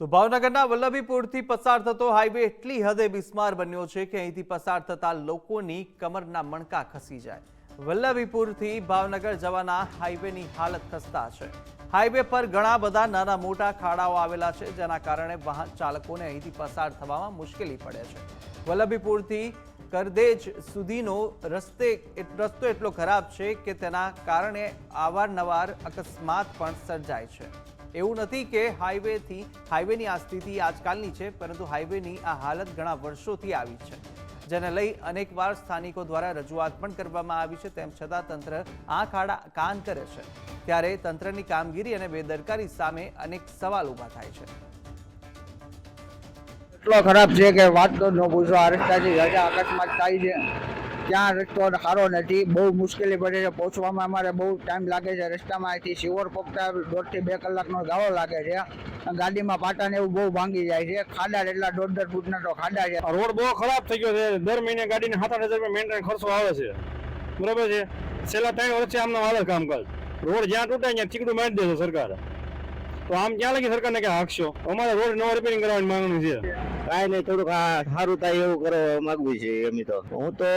તો ભાવનગરના વલ્લભીપુરથી પસાર થતો હાઈવે એટલી હદે બિસ્માર બન્યો છે કે અહીંથી પસાર થતા લોકોની કમરના મણકા ખસી જાય. વલ્લભીપુરથી ભાવનગર જવાના હાઈવેની હાલત ખસ્તા છે. હાઈવે પર ઘણા બધા નાના મોટા ખાડાઓ આવેલા છે, જેના કારણે વાહન ચાલકોને અહીંથી પસાર થવામાં મુશ્કેલી પડે છે. વલ્લભીપુરથી કરદેજ સુધીનો રસ્તે રસ્તો એટલો ખરાબ છે કે તેના કારણે અવારનવાર અકસ્માત પણ સર્જાય છે. એવું નથી કે હાઈવેથી, હાઈવેની આ સ્થિતિ આજકાલની છે, પરંતુ હાઈવેની આ હાલત ઘણા વર્ષોથી આવી છે. જેને લઈ અનેકવાર સ્થાનિકો દ્વારા રજૂઆત પણ કરવામાં આવી છે, તેમ છતાં તંત્ર આંખ આડા કાન કરે છે. ત્યારે તંત્રની કામગીરી અને બેદરકારી સામે અનેક સવાલ ઊભા થાય છે. એટલો ખરાબ છે કે વાત તો ન પૂછો, આ રજા અકસ્માત થાય છે. ત્યાં રસ્તો સારો નથી. બહુ મુશ્કેલી પડે છે. પહોંચવામાં અમારે બહુ ટાઈમ લાગે છે રસ્તામાં. અહીંથી શિવર પોપટા દોઢથી બે કલાકનો ગાળો લાગે છે. ગાડીમાં પાટા ને એવું બહુ ભાંગી જાય છે. ખાડા એટલા દોઢ દોઢ ફૂટના તો ખાડા છે. આ રોડ બહુ ખરાબ થઈ ગયો છે. દર મહિને ગાડીને સાત આઠ હજાર રૂપિયા મેન્ટેન ખર્ચો આવે છે. બરોબર છે? છેલ્લા ત્રણ વર્ષથી આમનો હાલે છે કામકાજ. રોડ જ્યાં તૂટે ત્યાં ચીકડું મારી દે છે સરકાર. તો આમ ક્યાં લગી સરકારને ક્યાં હાકશો? અમારે રોડ નવો રિપેરિંગ કરવાની માંગણી છે. કાંઈ નહીં થોડુંક આ સારું થાય એવું કરવા માગવું છે એમ તો. હું તો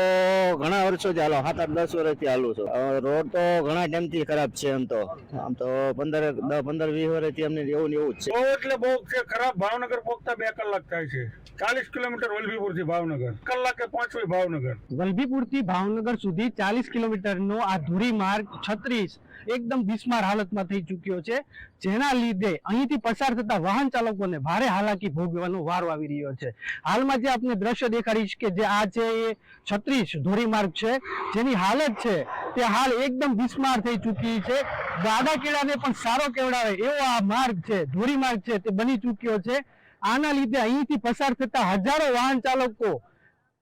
ઘણા વર્ષો ચાલો સાત આઠ દસ વર્ષથી હાલું છું. રોડ તો ઘણા ટાઈમથી ખરાબ છે એમ તો. આમ તો પંદર દસ પંદર વીસ વર્ષથી અમને એવું ને એવું જ છે. બહુ એટલે બહુ છે ખરાબ ભાવનગર પહોંચતા બે કલાક થાય છે. ચાલીસ કિલોમીટર વલભીપુરથી ભાવનગર કલાકે પહોંચવી ભાવનગર. વલભીપુરથી ભાવનગર સુધી ચાલીસ કિલોમીટરનો આ ધુરી માર્ગ છત્રીસ એકદમ બિસ્માર હાલતમાં થઈ ચૂક્યો છે. જેના લીધે અહીંથી પસાર થતા વાહન ચાલકોને ભારે હાલાકી ભોગવવાનો વારો આવી રહ્યો છે. હાલમાં જે આપને દ્રશ્ય દેખાડીશ કે જે આ છે એ છત્રીસ ધોરીમાર્ગ છે. જેની હાલત છે તે હાલ એકદમ બિસ્માર થઈ ચૂકી છે. ગાડા કેળાને પણ સારો કેવડાવે એવો આ માર્ગ છે, ધોરીમાર્ગ છે તે બની ચૂક્યો છે. આના લીધે અહીંથી પસાર થતા હજારો વાહન ચાલકો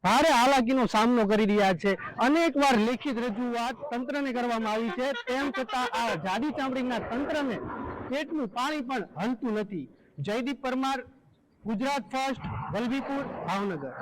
ભારે હાલાકીનો સામનો કરી રહ્યા છે. અનેક વાર લેખિત રજૂઆત તંત્રને કરવામાં આવી છે. તેમ છતાં આ જાડી ચામડીના તંત્રને પેટનું પાણી પણ હલતું નથી. જયદીપ પરમાર, ગુજરાત ફર્સ્ટ, વલભીપુર, ભાવનગર.